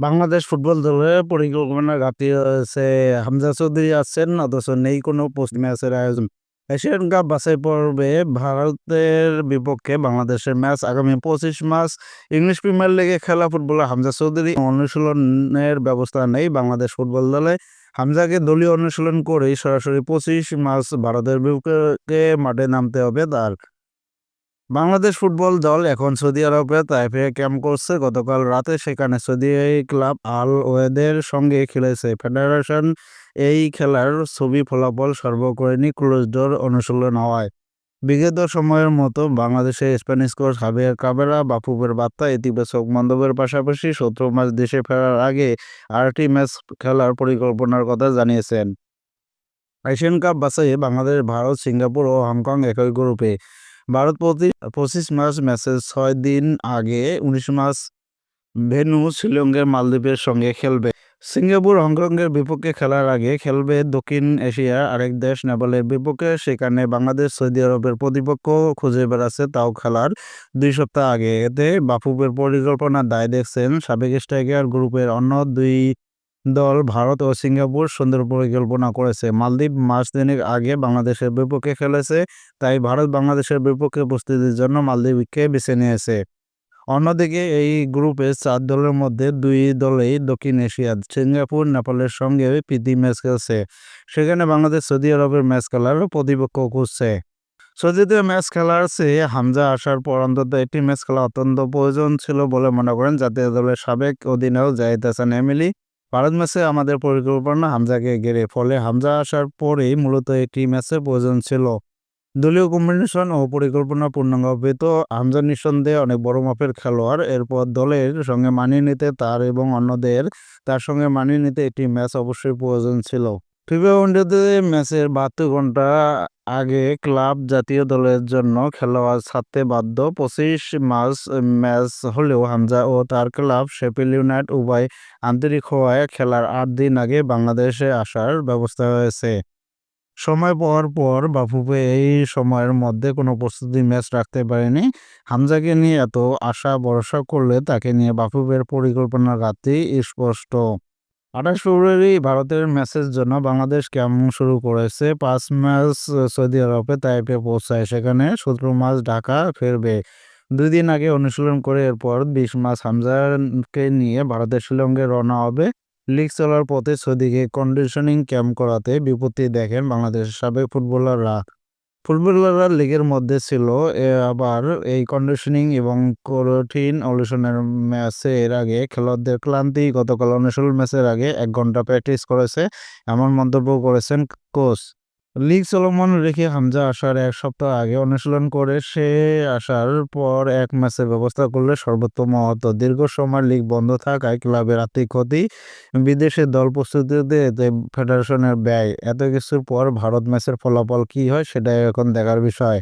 Bangladesh football দলের পরিকল্পনা ঘাটতি রয়েছে। হামজা চৌধুরী আছেন, অথচ নেই কোনো পোস্ট ম্যাচের আয়োজন। এশিয়ান কাপ বাছাই পর্বে ভারতের বিপক্ষে বাংলাদেশের ম্যাচ আগামী ২৫ মার্চ। ইংলিশ প্রিমিয়ার লিগে খেলা ফুটবলার হামজা চৌধুরী অনুশীলনের ব্যবস্থা নেই বাংলাদেশ ফুটবল দলে। হামজাকে দলীয় অনুশীলন করেই সরাসরি ২৫ মার্চ ভারতের বিপক্ষে মাঠে নামতে হবে তার। বাংলাদেশ ফুটবল দল এখন সৌদি আরবের তাইফে ক্যাম্প করছে। গতকাল রাতে সেখানে সৌদি ক্লাব আল ওয়েদের সঙ্গে খেলেছে। ফেডারেশন এই খেলার ছবি ফলাফল সর্ব করেনি ক্লোজ ডোর অনুশীলন হওয়ায়। বিগত সময়ের মতো বাংলাদেশে স্প্যানিশ কোচ হাবিয়ার কাবেরা বাফুফের বার্তা, ইতিবাচক মন্তব্যের পাশাপাশি সতেরো মাস দেশে ফেরার আগে আরটি ম্যাচ খেলার পরিকল্পনার কথা জানিয়েছেন। এশিয়ান কাপ বাছাইয়ে বাংলাদেশ, ভারত, সিঙ্গাপুর ও হংকং একই গ্রুপে। ভারত প্রতি পঁচিশ মার্চ ম্যাচের ছয় দিন আগে উনিশ মার্চ ভেনু শিলংয়ের মালদ্বীপের সঙ্গে খেলবে। সিঙ্গাপুর, হংকংয়ের বিপক্ষে খেলার আগে খেলবে দক্ষিণ এশিয়ার আরেক দেশ নেপালের বিপক্ষে। সেখানে বাংলাদেশ, সৌদি আরবের প্রতিপক্ষ খুঁজে বেড়াচ্ছে তাও খেলার দুই সপ্তাহ আগে এতে বাফুফের পরিকল্পনার দায় দেখছেন সাবেক স্ট্রাইকার গ্রুপের অন্য দুই দল ভারত ও সিঙ্গাপুর সুন্দর পরিকল্পনা করেছে। মালদ্বীপ মাস দিনের আগে বাংলাদেশের বিপক্ষে খেলেছে, তাই ভারত বাংলাদেশের বিপক্ষে প্রস্তুতির জন্য মালদ্বীপকে বেছে নিয়েছে। অন্যদিকে এই গ্রুপে চার দলের মধ্যে দুই দলেই দক্ষিণ এশিয়া সিঙ্গাপুর, নেপালের সঙ্গে প্রীতি ম্যাচ খেলছে। সেখানে বাংলাদেশ সৌদি আরবের ম্যাচ খেলার প্রতিপক্ষ খুঁজছে। সৌদিতে ম্যাচ খেলার চেয়ে হামজা আসার পর অন্তত একটি ম্যাচ খেলা অত্যন্ত প্রয়োজন ছিল বলে মনে করেন জাতীয় দলের সাবেক অধিনায়ক জাহিদ হাসান এমিলি। ভারত ম্যাচে আমাদের পরিকল্পনা হামজাকে ঘেরে, ফলে হামজা আসার পরেই মূলত একটি ম্যাচে প্রয়োজন ছিল। দলীয় কম্বিনেশন ও পরিকল্পনা পূর্ণাঙ্গ পেত হামজা নিঃসন্দেহে অনেক বড় মাপের খেলোয়াড়। এরপর দলের সঙ্গে মানিয়ে নিতে তার এবং অন্যদের তার সঙ্গে মানিয়ে নিতে একটি ম্যাচ অবশ্যই প্রয়োজন ছিল। ফিফা ওয়ানডেতে ম্যাচের বাহাত্তর ঘণ্টা আগে ক্লাব জাতীয় দলের জন্য খেলোয়াড় ছাড়তে বাধ্য। পঁচিশ মার্চ ম্যাচ হলেও হামজা ও তার ক্লাব শেফিল্ড ইউনাইটেড উভয় আন্তরিক হওয়ায় খেলার আট দিন আগে বাংলাদেশে আসার ব্যবস্থা হয়েছে। সময় পাওয়ার পর বাফুফে এই সময়ের মধ্যে কোনো প্রস্তুতি ম্যাচ রাখতে পারেনি। হামজাকে নিয়ে এত আশা ভরসা করলে তাকে নিয়ে বাফুফের পরিকল্পনা ঘাটতি স্পষ্ট। আঠাশ ফেব্রুয়ারি ভারতের ম্যাচের জন্য বাংলাদেশ ক্যাম্প শুরু করেছে? পাঁচ ম্যাচ সৌদি আরবে তাইপে পৌঁছায়। সেখানে সতেরো মাস ঢাকা ফিরবে। দুই দিন আগে অনুশীলন করে এরপর বিশ মাস হামজাকে নিয়ে ভারতের শিলংয়ে রওনা হবে। লিগ চলার পথে সৌদিকে কন্ডিশনিং ক্যাম্প করাতে বিপত্তি দেখেন বাংলাদেশের সাবেক ফুটবলাররা ফুটবলাররা লিগের মধ্যে ছিল আবার এই কন্ডিশনিং এবং কঠিন অনুশীলনের ম্যাচে এর আগে খেলোয়াড়দের ক্লান্তি, গতকাল অনুশীলন ম্যাচের আগে এক ঘণ্টা প্র্যাকটিস করেছে, এমন মন্তব্য করেছেন কোচ। লিগ চলমান রেখে হামজা আসার এক সপ্তাহ আগে অনুশীলন করে সে আসার পর এক ম্যাচের ব্যবস্থা করলে সর্বোত্তম হতো দীর্ঘ সময় লিগ বন্ধ থাকায় ক্লাবের আর্থিক ক্ষতি, বিদেশে দল প্রস্তুতিতে ফেডারেশনের ব্যয়, এত কিছুর পর ভারত ম্যাচের ফলাফল কি হয় সেটাই এখন দেখার বিষয়।